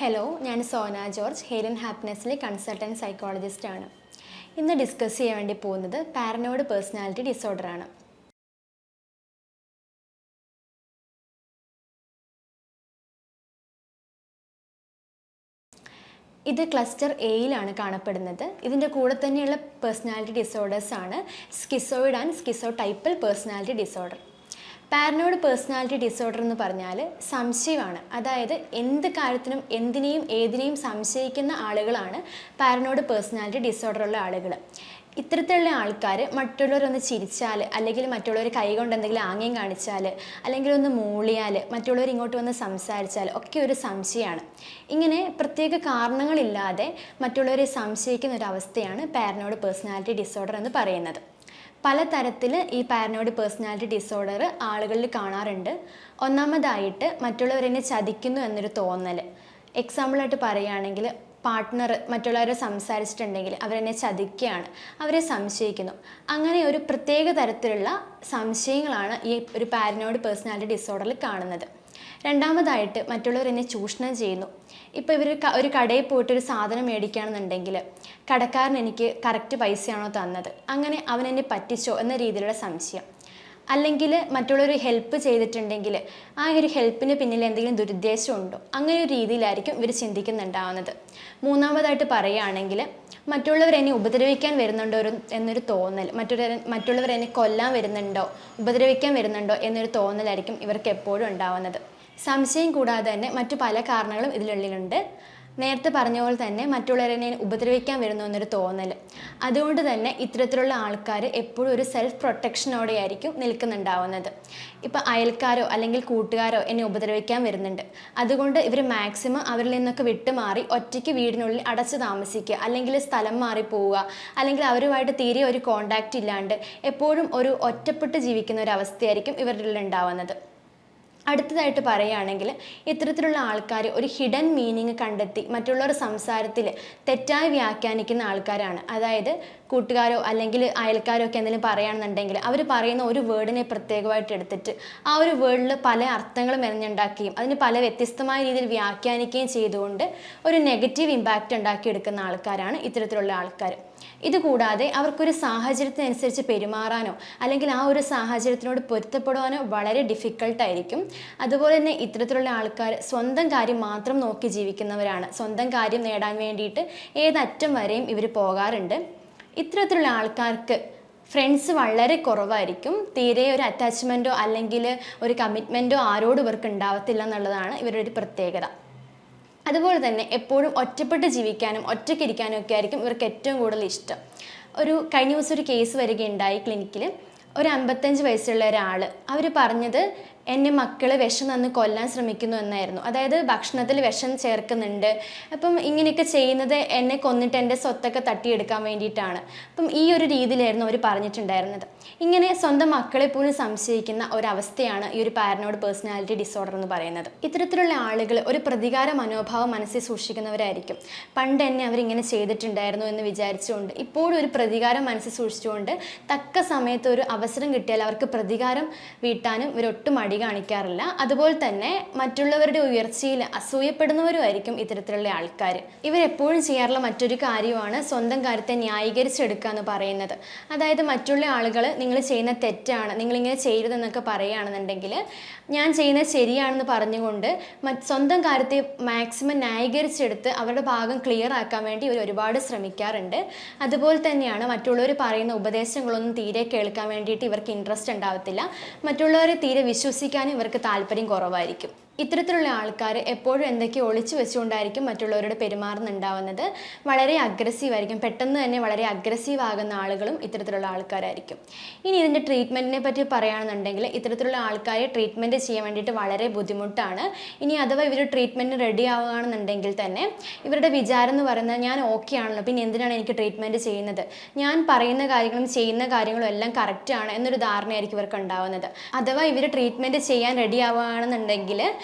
Hello ഞാൻ Sona George hair ഹാപ്പിനെസ്സിലെ consultant psychologist ആണ്. ഇന്ന് ഡിസ്കസ് ചെയ്യാൻ വേണ്ടി പോകുന്നത് പാരനോയിഡ് പേഴ്സണാലിറ്റി ഡിസോർഡർ ആണ്. ഇത് ക്ലസ്റ്റർ എയിലാണ് കാണപ്പെടുന്നത്. ഇതിന്റെ കൂടെ തന്നെയുള്ള personality ഡിസോർഡേഴ്സാണ് schizoid and schizotypal personality disorder paranoid personality disorder എന്ന് പറഞ്ഞാൽ സംശയമാണ്. അതായത് എന്ത് കാര്യത്തിനും എന്തിനേയും ഏതിനേയും സംശയിക്കുന്ന ആളുകളാണ് പാരനോയിഡ് പേഴ്സണാലിറ്റി ഡിസോർഡർ ഉള്ള ആളുകൾ ഇത്തരത്തിലുള്ള ആൾക്കാർ മറ്റുള്ളവരൊന്ന് ചിരിച്ചാൽ അല്ലെങ്കിൽ മറ്റുള്ളവർ കൈ കൊണ്ട് എന്തെങ്കിലും ആംഗ്യം കാണിച്ചാൽ അല്ലെങ്കിൽ ഒന്ന് മൂളിയാൽ മറ്റുള്ളവർ ഇങ്ങോട്ട് വന്ന് സംസാരിച്ചാൽ ഒക്കെ ഒരു സംശയമാണ് ഇങ്ങനെ പ്രത്യേക കാരണങ്ങളില്ലാതെ മറ്റുള്ളവരെ സംശയിക്കുന്ന ഒരു അവസ്ഥയാണ് പാരനോയിഡ് പേഴ്സണാലിറ്റി ഡിസോർഡർ എന്ന് പറയുന്നത്. പലതരത്തിൽ ഈ പാരനോയിഡ് പേഴ്സണാലിറ്റി ഡിസോർഡർ ആളുകളിൽ കാണാറുണ്ട്. ഒന്നാമതായിട്ട് മറ്റുള്ളവരെന്നെ ചതിക്കുന്നു എന്നൊരു തോന്നൽ എക്സാമ്പിളായിട്ട് പറയുകയാണെങ്കിൽ പാർട്ട്ണർ മറ്റുള്ളവരെ സംസാരിച്ചിട്ടുണ്ടെങ്കിൽ അവരെന്നെ ചതിക്കുകയാണ് അവരെ സംശയിക്കുന്നു. അങ്ങനെ ഒരു പ്രത്യേക തരത്തിലുള്ള സംശയങ്ങളാണ് ഈ ഒരു പാരനോയിഡ് പേഴ്സണാലിറ്റി ഡിസോർഡറിൽ കാണുന്നത്. രണ്ടാമതായിട്ട് മറ്റുള്ളവർ എന്നെ ചൂഷണം ചെയ്യുന്നു. ഇപ്പോൾ ഇവർ ഒരു കടയിൽ പോയിട്ട് ഒരു സാധനം മേടിക്കുകയാണെന്നുണ്ടെങ്കിൽ കടക്കാരൻ എനിക്ക് കറക്റ്റ് പൈസയാണോ തന്നത്? അങ്ങനെ അവൻ എന്നെ പറ്റിച്ചോ എന്ന രീതിയിലുള്ള സംശയം. അല്ലെങ്കിൽ മറ്റുള്ളവർ ഹെൽപ്പ് ചെയ്തിട്ടുണ്ടെങ്കിൽ ആ ഒരു ഹെൽപ്പിന് പിന്നിൽ എന്തെങ്കിലും ദുരുദ്ദേശം ഉണ്ടോ? അങ്ങനെ ഒരു രീതിയിലായിരിക്കും ഇവർ ചിന്തിക്കുന്നുണ്ടാവുന്നത്. മൂന്നാമതായിട്ട് പറയുകയാണെങ്കിൽ മറ്റുള്ളവർ എന്നെ ഉപദ്രവിക്കാൻ വരുന്നുണ്ടോ എന്നൊരു തോന്നൽ. മറ്റുള്ളവരെ മറ്റുള്ളവർ എന്നെ കൊല്ലാൻ വരുന്നുണ്ടോ ഉപദ്രവിക്കാൻ വരുന്നുണ്ടോ എന്നൊരു തോന്നലായിരിക്കും ഇവർക്ക് എപ്പോഴും ഉണ്ടാവുന്നത്. സംശയം കൂടാതെ തന്നെ മറ്റു പല കാരണങ്ങളും ഇതിനുള്ളിലുണ്ട് നേരത്തെ പറഞ്ഞ പോലെ തന്നെ മറ്റുള്ളവരെ ഉപദ്രവിക്കാൻ വരുന്നു എന്നൊരു തോന്നൽ അതുകൊണ്ട് തന്നെ ഇത്തരത്തിലുള്ള ആൾക്കാർ എപ്പോഴും ഒരു സെൽഫ് പ്രൊട്ടക്ഷനോടെ ആയിരിക്കും നിൽക്കുന്നുണ്ടാവുന്നത്. ഇപ്പം അയൽക്കാരോ അല്ലെങ്കിൽ കൂട്ടുകാരോ എന്നെ ഉപദ്രവിക്കാൻ വരുന്നുണ്ട്. അതുകൊണ്ട് ഇവർ മാക്സിമം അവരിൽ നിന്നൊക്കെ വിട്ടുമാറി ഒറ്റയ്ക്ക് വീടിനുള്ളിൽ അടച്ചു താമസിക്കുക അല്ലെങ്കിൽ സ്ഥലം മാറി പോവുക അല്ലെങ്കിൽ അവരുമായിട്ട് തീരെ ഒരു കോണ്ടാക്റ്റ് ഇല്ലാണ്ട് എപ്പോഴും ഒരു ഒറ്റപ്പെട്ട് ജീവിക്കുന്ന ഒരു അവസ്ഥയായിരിക്കും ഇവരിൽ ഉണ്ടാവുന്നത്. അടുത്തതായിട്ട് പറയുകയാണെങ്കിൽ ഇത്തരത്തിലുള്ള ആൾക്കാർ ഒരു ഹിഡൻ മീനിങ് കണ്ടെത്തി മറ്റുള്ളവരുടെ സംസാരത്തിൽ തെറ്റായി വ്യാഖ്യാനിക്കുന്ന ആൾക്കാരാണ്. അതായത് കൂട്ടുകാരോ അല്ലെങ്കിൽ അയൽക്കാരോ ഒക്കെ എന്തെങ്കിലും പറയുകയാണെന്നുണ്ടെങ്കിൽ അവർ പറയുന്ന ഒരു വേർഡിനെ പ്രത്യേകമായിട്ട് എടുത്തിട്ട് ആ ഒരു വേർഡിൽ പല അർത്ഥങ്ങളും എറിഞ്ഞുണ്ടാക്കുകയും അതിന് പല വ്യത്യസ്തമായ രീതിയിൽ വ്യാഖ്യാനിക്കുകയും ചെയ്തുകൊണ്ട് ഒരു നെഗറ്റീവ് ഇമ്പാക്റ്റ് ഉണ്ടാക്കിയെടുക്കുന്ന ആൾക്കാരാണ് ഇത്തരത്തിലുള്ള ആൾക്കാർ. ഇതുകൂടാതെ അവർക്കൊരു സാഹചര്യത്തിനനുസരിച്ച് പെരുമാറാനോ അല്ലെങ്കിൽ ആ ഒരു സാഹചര്യത്തിനോട് പൊരുത്തപ്പെടുവാനോ വളരെ ഡിഫിക്കൾട്ടായിരിക്കും അതുപോലെ തന്നെ ഇത്തരത്തിലുള്ള ആൾക്കാർ സ്വന്തം കാര്യം മാത്രം നോക്കി ജീവിക്കുന്നവരാണ്. സ്വന്തം കാര്യം നേടാൻ വേണ്ടിയിട്ട് ഏതറ്റം വരെയും ഇവർ പോകാറുണ്ട്. ഇത്തരത്തിലുള്ള ആൾക്കാർക്ക് ഫ്രണ്ട്സ് വളരെ കുറവായിരിക്കും. തീരെ ഒരു അറ്റാച്ച്മെന്റോ അല്ലെങ്കിൽ ഒരു കമ്മിറ്റ്മെന്റോ ആരോടും ഇവർക്ക് ഉണ്ടാവത്തില്ല എന്നുള്ളതാണ് ഇവരുടെ ഒരു പ്രത്യേകത. അതുപോലെ തന്നെ എപ്പോഴും ഒറ്റപ്പെട്ട് ജീവിക്കാനും ഒറ്റയ്ക്കിരിക്കാനും ഒക്കെ ആയിരിക്കും ഇവർക്ക് ഏറ്റവും കൂടുതൽ ഇഷ്ടം. ഒരു കഴിഞ്ഞ ദിവസം ഒരു കേസ് വരികയുണ്ടായി ക്ലിനിക്കിൽ ഒരു അമ്പത്തഞ്ച് വയസ്സുള്ള ഒരാൾ അവർ പറഞ്ഞത് എന്നെ മക്കൾ വിഷം തന്ന് കൊല്ലാൻ ശ്രമിക്കുന്നു എന്നായിരുന്നു. അതായത് ഭക്ഷണത്തിൽ വിഷം ചേർക്കുന്നുണ്ട്. അപ്പം ഇങ്ങനെയൊക്കെ ചെയ്യുന്നത് എന്നെ കൊന്നിട്ട് എന്റെ സ്വത്തൊക്കെ തട്ടിയെടുക്കാൻ വേണ്ടിയിട്ടാണ്. അപ്പം ഈ ഒരു രീതിയിലായിരുന്നു അവർ പറഞ്ഞിട്ടുണ്ടായിരുന്നത്. ഇങ്ങനെ സ്വന്തം മക്കളെ പോലും സംശയിക്കുന്ന ഒരവസ്ഥയാണ് ഈ ഒരു പാരനോഡ് പേഴ്സണാലിറ്റി ഡിസോർഡർ എന്ന് പറയുന്നത്. ഇത്തരത്തിലുള്ള ആളുകൾ ഒരു പ്രതികാര മനോഭാവം മനസ്സിൽ സൂക്ഷിക്കുന്നവരായിരിക്കും. പണ്ട് എന്നെ അവരിങ്ങനെ ചെയ്തിട്ടുണ്ടായിരുന്നു എന്ന് വിചാരിച്ചുകൊണ്ട് ഇപ്പോഴും ഒരു പ്രതികാരം മനസ്സിൽ സൂക്ഷിച്ചുകൊണ്ട് തക്ക സമയത്ത് ഒരു അവസരം കിട്ടിയാൽ അവർക്ക് പ്രതികാരം വീട്ടാനും ഇവരൊട്ടും മടി കാണിക്കാറില്ല. അതുപോലെ തന്നെ മറ്റുള്ളവരുടെ ഉയർച്ചയിൽ അസൂയപ്പെടുന്നവരുമായിരിക്കും ഇത്തരത്തിലുള്ള ആൾക്കാർ ഇവരെപ്പോഴും ചെയ്യാറുള്ള മറ്റൊരു കാര്യമാണ് സ്വന്തം കാര്യത്തെ ന്യായീകരിച്ചെടുക്കുക എന്ന് പറയുന്നത്. അതായത് മറ്റുള്ള ആളുകൾ നിങ്ങൾ ചെയ്യുന്ന തെറ്റാണ് നിങ്ങളിങ്ങനെ ചെയ്യരുതെന്നൊക്കെ പറയുകയാണെന്നുണ്ടെങ്കിൽ ഞാൻ ചെയ്യുന്നത് ശരിയാണെന്ന് പറഞ്ഞുകൊണ്ട് സ്വന്തം കാര്യത്തെ മാക്സിമം ന്യായീകരിച്ചെടുത്ത് അവരുടെ ഭാഗം ക്ലിയർ ആക്കാൻ വേണ്ടി ഇവർ ഒരുപാട് ശ്രമിക്കാറുണ്ട്. അതുപോലെ തന്നെയാണ് മറ്റുള്ളവർ പറയുന്ന ഉപദേശങ്ങളൊന്നും തീരെ കേൾക്കാൻ വേണ്ടിയിട്ട് ഇവർക്ക് ഇൻട്രസ്റ്റ് ഉണ്ടാവത്തില്ല. മറ്റുള്ളവരെ തീരെ വിശ്വസിക്കാനും ഇവർക്ക് താല്പര്യം കുറവായിരിക്കും. ഇത്തരത്തിലുള്ള ആൾക്കാർ എപ്പോഴും എന്തൊക്കെ ഒളിച്ചു വെച്ചുകൊണ്ടായിരിക്കും മറ്റുള്ളവരോട് പെരുമാറുന്നുണ്ടാവുന്നത്. വളരെ അഗ്രസീവ് ആയിരിക്കും. പെട്ടെന്ന് തന്നെ വളരെ അഗ്രസീവ് ആകുന്ന ആളുകളും ഇത്തരത്തിലുള്ള ആൾക്കാരായിരിക്കും. ഇനി ഇതിന്റെ ട്രീറ്റ്മെന്റിനെ പറ്റി പറയുകയാണെന്നുണ്ടെങ്കിൽ ഇത്തരത്തിലുള്ള ആൾക്കാരെ ട്രീറ്റ്മെന്റ് ചെയ്യാൻ വേണ്ടിയിട്ട് വളരെ ബുദ്ധിമുട്ടാണ്. ഇനി അഥവാ ഇവർ ട്രീറ്റ്മെന്റ് റെഡി ആവുകയാണെന്നുണ്ടെങ്കിൽ തന്നെ ഇവരുടെ വിചാരം എന്ന് പറയുന്നത് ഞാൻ ഓക്കെ ആണല്ലോ പിന്നെ എന്തിനാണ് എനിക്ക് ട്രീറ്റ്മെന്റ് ചെയ്യുന്നത്? ഞാൻ പറയുന്ന കാര്യങ്ങളും ചെയ്യുന്ന കാര്യങ്ങളും എല്ലാം കറക്റ്റാണ് എന്നൊരു ധാരണയായിരിക്കും ഇവർക്ക് ഉണ്ടാവുന്നത്. അഥവാ ഇവർ ട്രീറ്റ്മെന്റ് ചെയ്യാൻ റെഡി ആവുകയാണെന്നുണ്ടെങ്കിൽ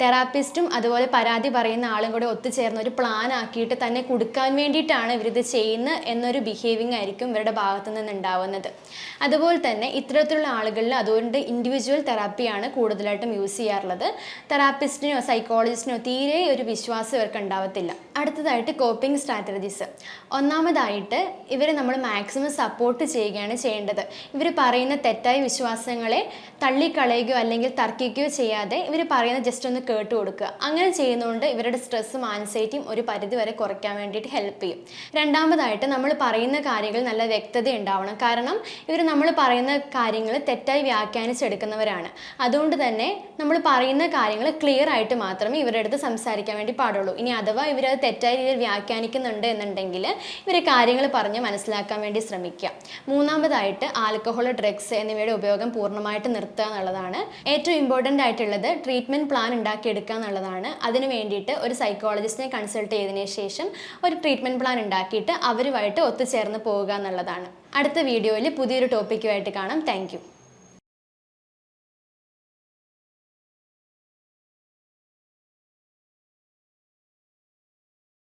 തെറാപ്പിസ്റ്റും അതുപോലെ പരാതി പറയുന്ന ആളും കൂടെ ഒത്തുചേർന്ന് ഒരു പ്ലാൻ ആക്കിയിട്ട് തന്നെ കൊടുക്കാൻ വേണ്ടിയിട്ടാണ് ഇവരിത് ചെയ്യുന്നത് എന്നൊരു ബിഹേവിങ് ആയിരിക്കും ഇവരുടെ ഭാഗത്തു നിന്നുണ്ടാവുന്നത് അതുപോലെ തന്നെ ഇത്തരത്തിലുള്ള ആളുകളിൽ അതുകൊണ്ട് ഇൻഡിവിജ്വൽ തെറാപ്പിയാണ് കൂടുതലായിട്ടും യൂസ് ചെയ്യാറുള്ളത്. തെറാപ്പിസ്റ്റിനോ സൈക്കോളജിസ്റ്റിനോ തീരെ ഒരു വിശ്വാസം ഇവർക്ക് ഉണ്ടാവത്തില്ല. അടുത്തതായിട്ട് കോപ്പിംഗ് സ്ട്രാറ്റജീസ് ഒന്നാമതായിട്ട് ഇവരെ നമ്മൾ മാക്സിമം സപ്പോർട്ട് ചെയ്യുകയാണ് ചെയ്യേണ്ടത്. ഇവർ പറയുന്ന തെറ്റായ വിശ്വാസങ്ങളെ തള്ളിക്കളയുകയോ അല്ലെങ്കിൽ തർക്കിക്കുകയോ ചെയ്യാതെ ഇവർ പറയുന്ന ജസ്റ്റ് ഒന്ന് കേട്ട് കൊടുക്കുക അങ്ങനെ ചെയ്യുന്നതുകൊണ്ട് ഇവരുടെ സ്ട്രെസ്സും ആൻസൈറ്റിയും ഒരു പരിധി വരെ കുറയ്ക്കാൻ വേണ്ടിയിട്ട് ഹെൽപ്പ് ചെയ്യും. രണ്ടാമതായിട്ട് നമ്മൾ പറയുന്ന കാര്യങ്ങൾ നല്ല വ്യക്തത ഉണ്ടാവണം. കാരണം ഇവർ നമ്മൾ പറയുന്ന കാര്യങ്ങൾ തെറ്റായി വ്യാഖ്യാനിച്ചെടുക്കുന്നവരാണ്. അതുകൊണ്ട് തന്നെ നമ്മൾ പറയുന്ന കാര്യങ്ങൾ ക്ലിയർ ആയിട്ട് മാത്രമേ ഇവരുടെ അടുത്ത് സംസാരിക്കാൻ വേണ്ടി പാടുള്ളൂ. ഇനി അഥവാ ഇവരത് തെറ്റായ രീതിയിൽ വ്യാഖ്യാനിക്കുന്നുണ്ട് എന്നുണ്ടെങ്കിൽ ഇവർ കാര്യങ്ങൾ പറഞ്ഞ് മനസ്സിലാക്കാൻ വേണ്ടി ശ്രമിക്കുക. മൂന്നാമതായിട്ട് ആൽക്കഹോൾ ഡ്രഗ്സ് എന്നിവയുടെ ഉപയോഗം പൂർണമായിട്ട് നിർത്തുക എന്നുള്ളതാണ്. ഏറ്റവും ഇമ്പോർട്ടന്റ് ആയിട്ടുള്ളത് ട്രീറ്റ്മെന്റ് പ്ലാൻ ഉണ്ടാക്കിയെടുക്കുക എന്നുള്ളതാണ് അതിന് വേണ്ടിയിട്ട് ഒരു സൈക്കോളജിസ്റ്റിനെ കൺസൾട്ട് ചെയ്തതിന് ശേഷം ഒരു ട്രീറ്റ്മെന്റ് പ്ലാൻ ഉണ്ടാക്കിയിട്ട് അവരുമായിട്ട് ഒത്തുചേർന്ന് പോവുക എന്നുള്ളതാണ് അടുത്ത വീഡിയോയിൽ പുതിയൊരു ടോപ്പിക്കുമായിട്ട് കാണാം. താങ്ക്